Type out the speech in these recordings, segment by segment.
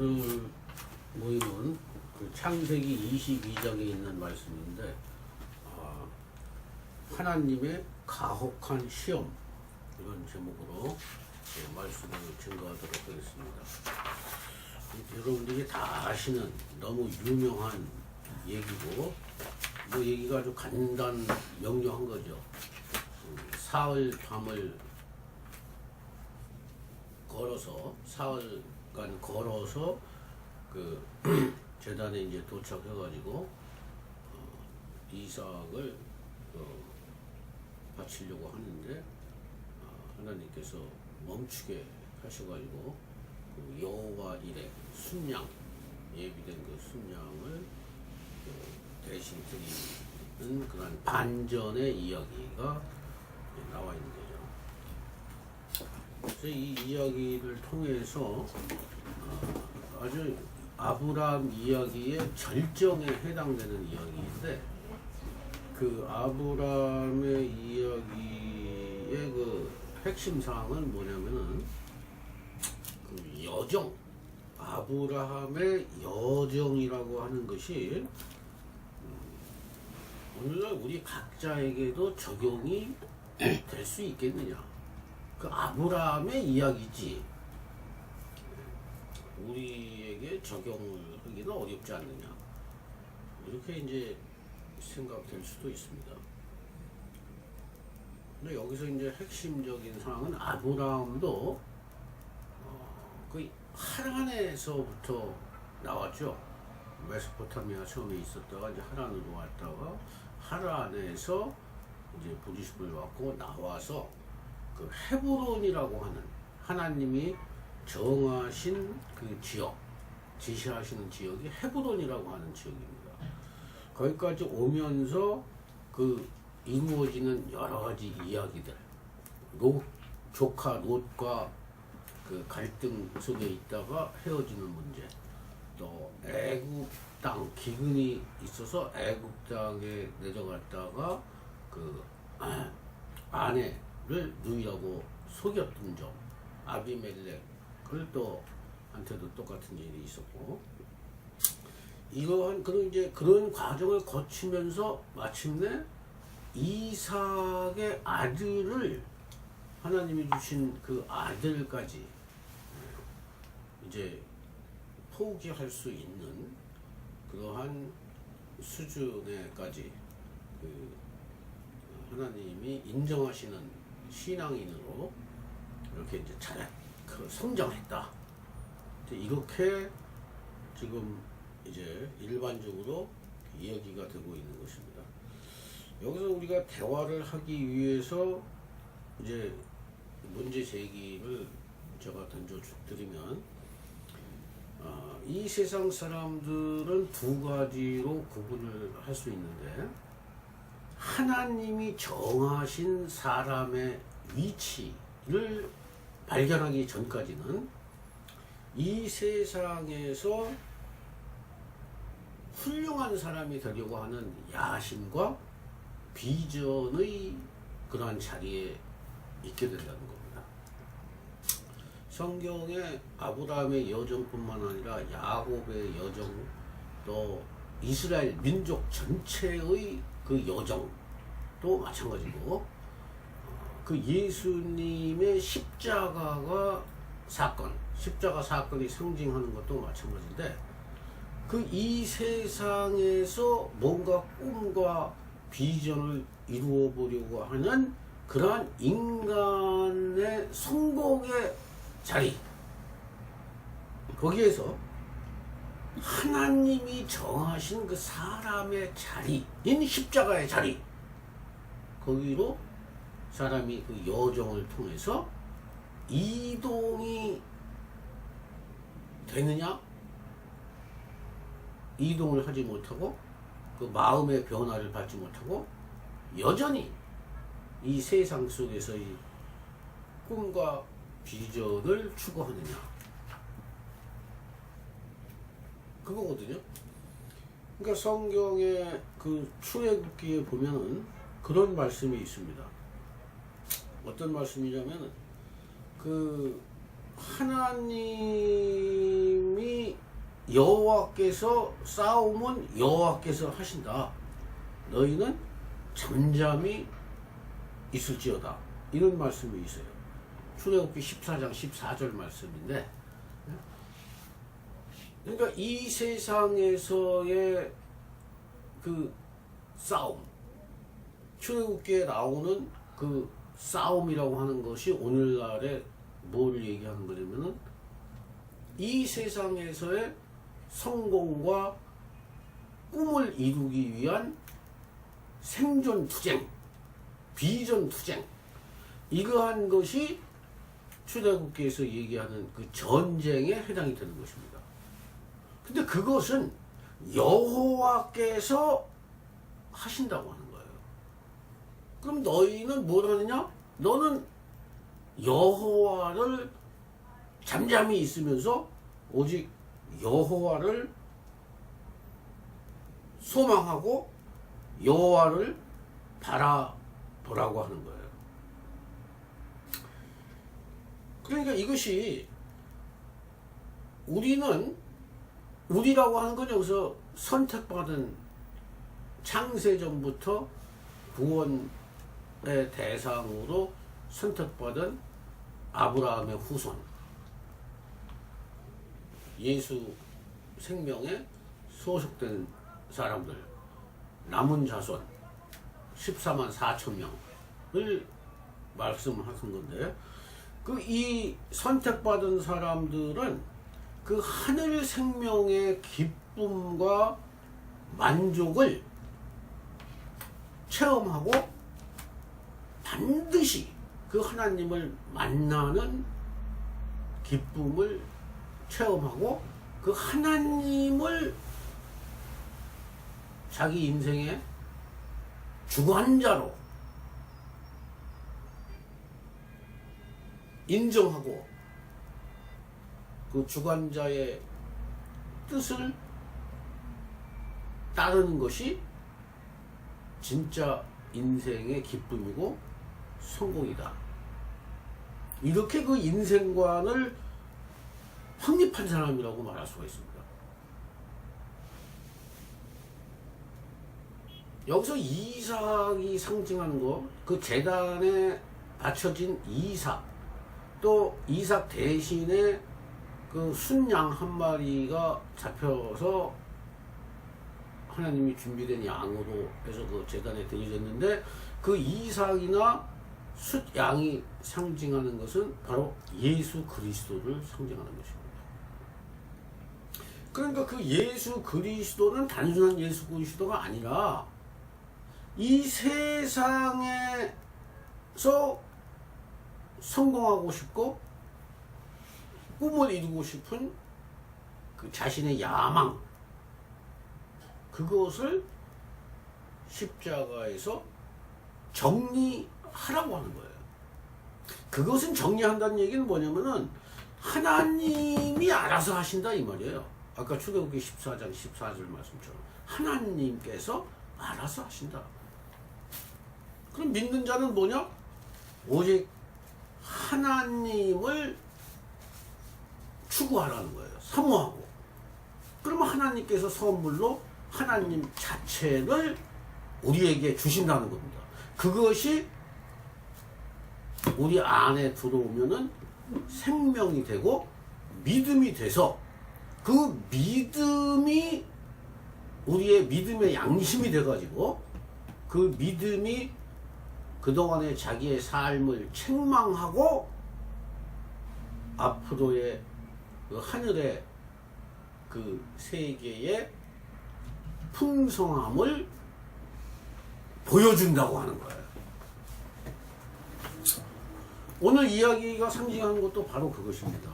오늘 모임은 그 창세기 22장에 있는 말씀인데 아, 하나님의 가혹한 시험 이런 제목으로 예, 말씀을 증거하도록 하겠습니다. 여러분들이 다 아시는 너무 유명한 얘기고 뭐 얘기가 아주 간단 명료한 거죠. 음, 사흘 밤을 걸어서 사흘 간 걸어서 그 재단에 이제 도착해가지고 어, 이삭을 어, 바치려고 하는데 어, 하나님께서 멈추게 하셔가지고 그 여호와 이레 순양 예비된 그 순양을 그 대신 드리는 그런 반전의 이야기가 나와 있는 거죠. 그래서 이 이야기를 통해서 어, 아주 아브라함 이야기의 절정에 해당되는 이야기인데 그 아브라함의 이야기의 그 핵심 사항은 뭐냐면은 그 여정 아브라함의 여정이라고 하는 것이 음, 오늘날 우리 각자에게도 적용이 될 수 있겠느냐. 그 아브라함의 이야기지 우리에게 적용을 하기는 어렵지 않느냐 이렇게 이제 생각될 수도 있습니다. 근데 여기서 이제 핵심적인 상황은 아브라함도 어, 그 하란에서부터 나왔죠. 메소포타미아 처음에 있었다가 이제 하란으로 왔다가 하란에서 이제 부르심을 받고 나와서 그 헤브론이라고 하는 하나님이 정하신 그 지역, 지시하시는 지역이 헤브론이라고 하는 지역입니다. 거기까지 오면서 그 이루어지는 여러 가지 이야기들, 롯, 조카 롯과 그 갈등 속에 있다가 헤어지는 문제, 또 애국 땅 기근이 있어서 애국 땅에 내려갔다가 그 아내를 누이라고 속였던 점, 아비멜렉 을또 한테도 똑같은 일이 있었고. 이러한 그런 이제 그런 과정을 거치면서 마침내 이삭의 아들을 하나님이 주신 그 아들까지 이제 포기할 수 있는 그러한 수준에까지 그 하나님이 인정하시는 신앙인으로 이렇게 이제 잘 그 성장했다. 이렇게 지금 이제 일반적으로 이야기가 되고 있는 것입니다. 여기서 우리가 대화를 하기 위해서 이제 문제 제기를 제가 던져드리면 아, 이 세상 사람들은 두 가지로 구분을 할 수 있는데 하나님이 정하신 사람의 위치를 발견하기 전까지는 이 세상에서 훌륭한 사람이 되려고 하는 야심과 비전의 그러한 자리에 있게 된다는 겁니다. 성경에 아브라함의 여정뿐만 아니라 야곱의 여정 또 이스라엘 민족 전체의 그 여정도 마찬가지고 어, 그 예수님의 십자가가 사건, 십자가 사건이 상징하는 것도 마찬가지인데 그 이 세상에서 뭔가 꿈과 비전을 이루어 보려고 하는 그러한 인간의 성공의 자리. 거기에서 하나님이 정하신 그 사람의 자리인 십자가의 자리. 거기로 사람이 그 여정을 통해서 이동이 되느냐 이동을 하지 못하고 그 마음의 변화를 받지 못하고 여전히 이 세상 속에서의 꿈과 비전을 추구하느냐 그거거든요. 그러니까 성경의 그 출애굽기에 보면은 그런 말씀이 있습니다. 어떤 말씀이냐면은 그 하나님이 여호와께서 싸움은 여호와께서 하신다. 너희는 잠잠히 있을지어다. 이런 말씀이 있어요. 출애굽기 14장 14절 말씀인데 그러니까 이 세상에서의 그 싸움 출애굽기에 나오는 그 싸움이라고 하는 것이 오늘날에 뭘 얘기하는 거냐면은 이 세상에서의 성공과 꿈을 이루기 위한 생존 투쟁, 비전 투쟁, 이러한 것이 출애굽기에서 얘기하는 그 전쟁에 해당이 되는 것입니다. 근데 그것은 여호와께서 하신다고 하는. 그럼 너희는 뭘 하느냐? 너는 여호와를 잠잠히 있으면서 오직 여호와를 소망하고 여호와를 바라보라고 하는 거예요. 그러니까 이것이 우리는 우리라고 하는 건 여기서 선택받은 창세전부터 구원의 대상으로 선택받은 아브라함의 후손. 예수 생명에 소속된 사람들. 남은 자손. 14만 4천 명을 말씀하신 건데 그 이 선택받은 사람들은 그 하늘 생명의 기쁨과 만족을 체험하고 반드시 그 하나님을 만나는 기쁨을 체험하고 그 하나님을 자기 인생의 주관자로 인정하고 그 주관자의 뜻을 따르는 것이 진짜 인생의 기쁨이고 성공이다. 이렇게 그 인생관을 확립한 사람이라고 말할 수가 있습니다. 여기서 이삭이 상징하는 거, 그 재단에 바쳐진 이삭, 또 이삭 대신에 그 순양 한 마리가 잡혀서 하나님이 준비된 양으로 해서 그 재단에 드려졌는데 그 이삭이나 숫양이 상징하는 것은 바로 예수 그리스도를 상징하는 것입니다. 그러니까 그 예수 그리스도는 단순한 예수 그리스도가 아니라 이 세상에서 성공하고 싶고 꿈을 이루고 싶은 그 자신의 야망 그것을 십자가에서 정리 하라고 하는 거예요. 그것은 정리한다는 얘기는 뭐냐면은 하나님이 알아서 하신다 이 말이에요. 아까 출애굽기 14장 14절 말씀처럼 하나님께서 알아서 하신다. 그럼 믿는 자는 뭐냐? 오직 하나님을 추구하라는 거예요. 사모하고. 그러면 하나님께서 선물로 하나님 자체를 우리에게 주신다는 겁니다. 그것이 우리 안에 들어오면은 생명이 되고 믿음이 돼서 그 믿음이 우리의 믿음의 양심이 돼가지고 그 믿음이 그동안의 자기의 삶을 책망하고 앞으로의 그 하늘의 그 세계의 풍성함을 보여준다고 하는 거예요. 오늘 이야기가 상징하는 것도 바로 그것입니다.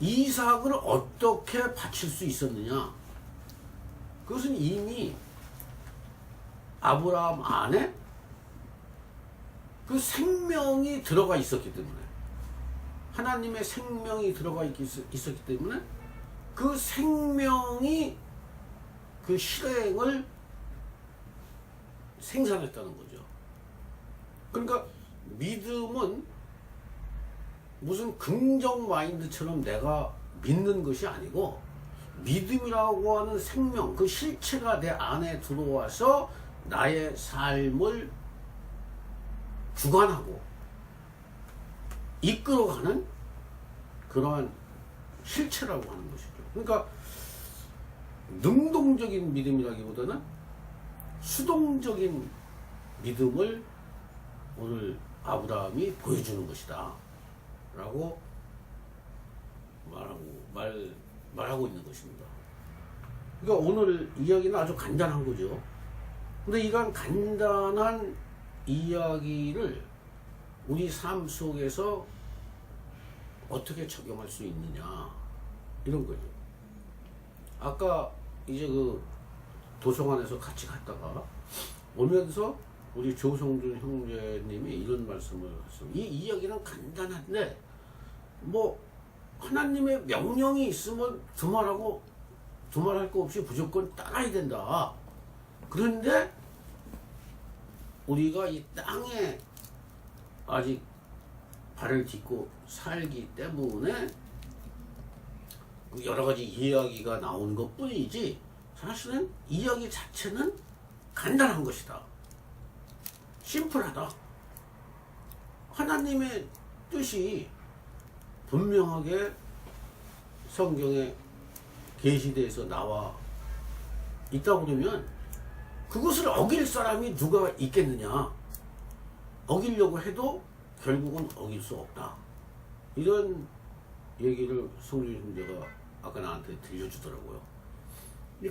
이삭을 어떻게 바칠 수 있었느냐? 그것은 이미 아브라함 안에 그 생명이 들어가 있었기 때문에 하나님의 생명이 들어가 있, 있었기 때문에 그 생명이 그 실행을 생산했다는 거죠. 그러니까 믿음은 무슨 긍정 마인드처럼 내가 믿는 것이 아니고 믿음이라고 하는 생명, 그 실체가 내 안에 들어와서 나의 삶을 주관하고 이끌어가는 그러한 실체라고 하는 것이죠. 그러니까 능동적인 믿음이라기보다는 수동적인 믿음을 오늘 아브라함이 보여주는 것이다. 라고 말하고, 말, 말하고 있는 것입니다. 그러니까 오늘 이야기는 아주 간단한 거죠. 근데 이런 간단한 이야기를 우리 삶 속에서 어떻게 적용할 수 있느냐. 이런 거죠. 아까 이제 그 도서관에서 같이 갔다가 오면서 우리 조성준 형제님이 이런 말씀을 하셨어요. 이 이야기는 간단한데 뭐 하나님의 명령이 있으면 두말하고 두말할 거 없이 무조건 따라야 된다. 그런데 우리가 이 땅에 아직 발을 딛고 살기 때문에 그 여러 가지 이야기가 나오는 것 뿐이지 사실은 이야기 자체는 간단한 것이다. 심플하다. 하나님의 뜻이 분명하게 성경에 계시돼서 나와 있다 그러면 그것을 어길 사람이 누가 있겠느냐? 어기려고 해도 결국은 어길 수 없다. 이런 얘기를 형제가 아까 나한테 들려주더라고요.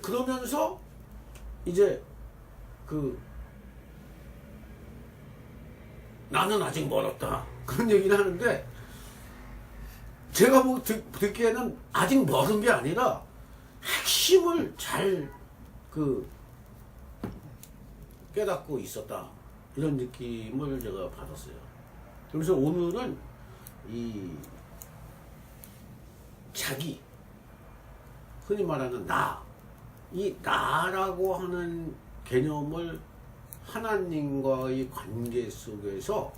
그러면서 이제 그 나는 아직 멀었다. 그런 얘기를 하는데 제가 뭐 듣, 듣기에는 아직 멀은 게 아니라 핵심을 잘 그 깨닫고 있었다. 이런 느낌을 제가 받았어요. 그래서 오늘은 이 자기 흔히 말하는 나, 이 나라고 하는 개념을 하나님과의 관계 속에서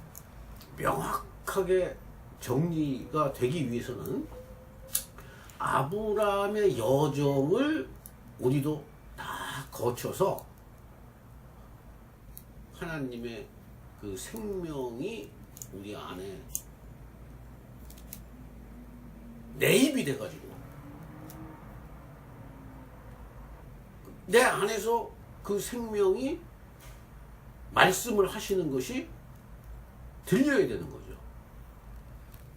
명확하게 정리가 되기 위해서는 아브라함의 여정을 우리도 다 거쳐서 하나님의 그 생명이 우리 안에 내입이 돼가지고 내 안에서 그 생명이 말씀을 하시는 것이 들려야 되는 거죠.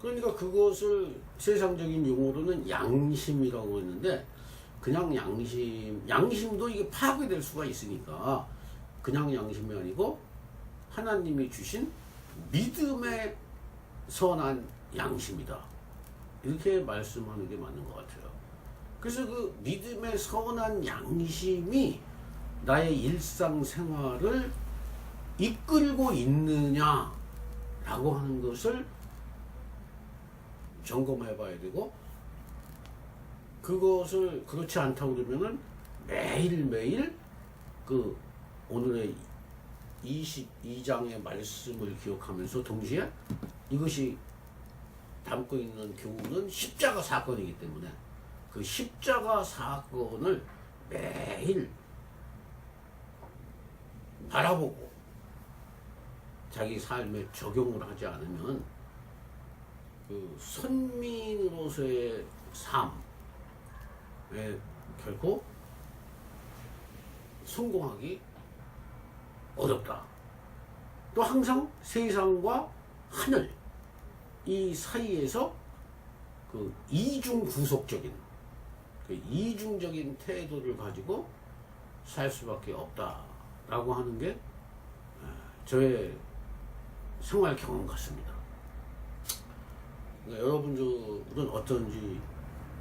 그러니까 그것을 세상적인 용어로는 양심이라고 했는데 그냥 양심, 양심도 이게 파괴될 수가 있으니까 그냥 양심이 아니고 하나님이 주신 믿음의 선한 양심이다. 이렇게 말씀하는 게 맞는 것 같아요. 그래서 그 믿음의 선한 양심이 나의 일상생활을 이끌고 있느냐라고 하는 것을 점검해 봐야 되고 그것을 그렇지 않다고 그러면은 매일매일 그 오늘의 22장의 말씀을 기억하면서 동시에 이것이 담고 있는 교훈은 십자가 사건이기 때문에 그 십자가 사건을 매일 바라보고 자기 삶에 적용을 하지 않으면 그 선민으로서의 삶에 결코 성공하기 어렵다. 또 항상 세상과 하늘 이 사이에서 그 이중 구속적인 그 이중적인 태도를 가지고 살 수밖에 없다라고 하는 게 아, 저의 생활 경험 같습니다. 그러니까 여러분들은 어떤지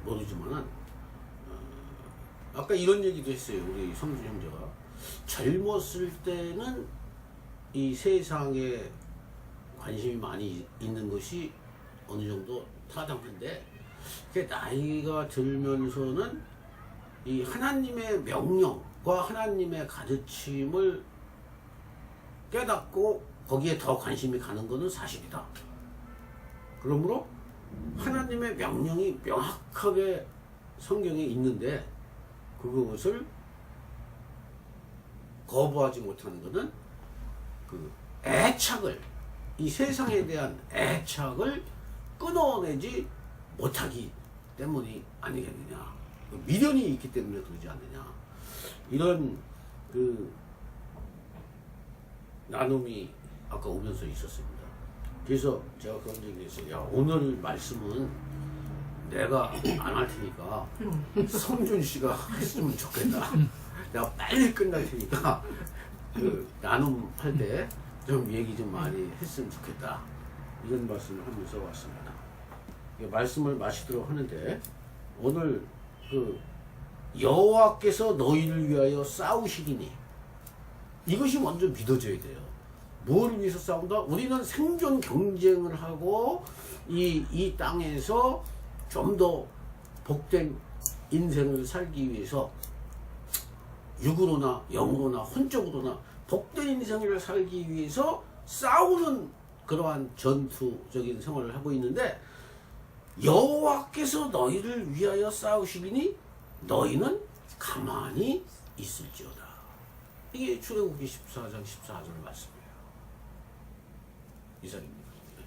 모르지만은 어, 아까 이런 얘기도 했어요. 우리 성준 형제가 젊었을 때는 이 세상에 관심이 많이 있는 것이 어느 정도 타당한데 그 나이가 들면서는 이 하나님의 명령과 하나님의 가르침을 깨닫고 거기에 더 관심이 가는 것은 사실이다. 그러므로 하나님의 명령이 명확하게 성경에 있는데 그것을 거부하지 못하는 것은 그 애착을 이 세상에 대한 애착을 끊어내지 못하기 때문이 아니겠느냐 그 미련이 있기 때문에 그러지 않느냐 이런 그 나눔이 아까 오면서 있었습니다. 그래서 제가 그런 얘기했어요. 야 오늘 말씀은 내가 안 할 테니까 성준 씨가 했으면 좋겠다. 내가 빨리 끝날 테니까 그 나눔 할 때 좀 얘기 좀 많이 했으면 좋겠다. 이런 말씀을 하면서 왔습니다. 이 말씀을 마치도록 하는데 오늘 그 여호와께서 너희를 위하여 싸우시리니 이것이 먼저 믿어져야 돼요. 뭘 위해서 싸운다? 우리는 생존 경쟁을 하고 이, 이 땅에서 좀 더 복된 인생을 살기 위해서 육으로나 영으로나 혼적으로나 복된 인생을 살기 위해서 싸우는 그러한 전투적인 생활을 하고 있는데 여호와께서 너희를 위하여 싸우시리니 너희는 가만히 있을지어다. 이게 출애굽기 14장 14절 말씀이에요. 이상입니다. 네.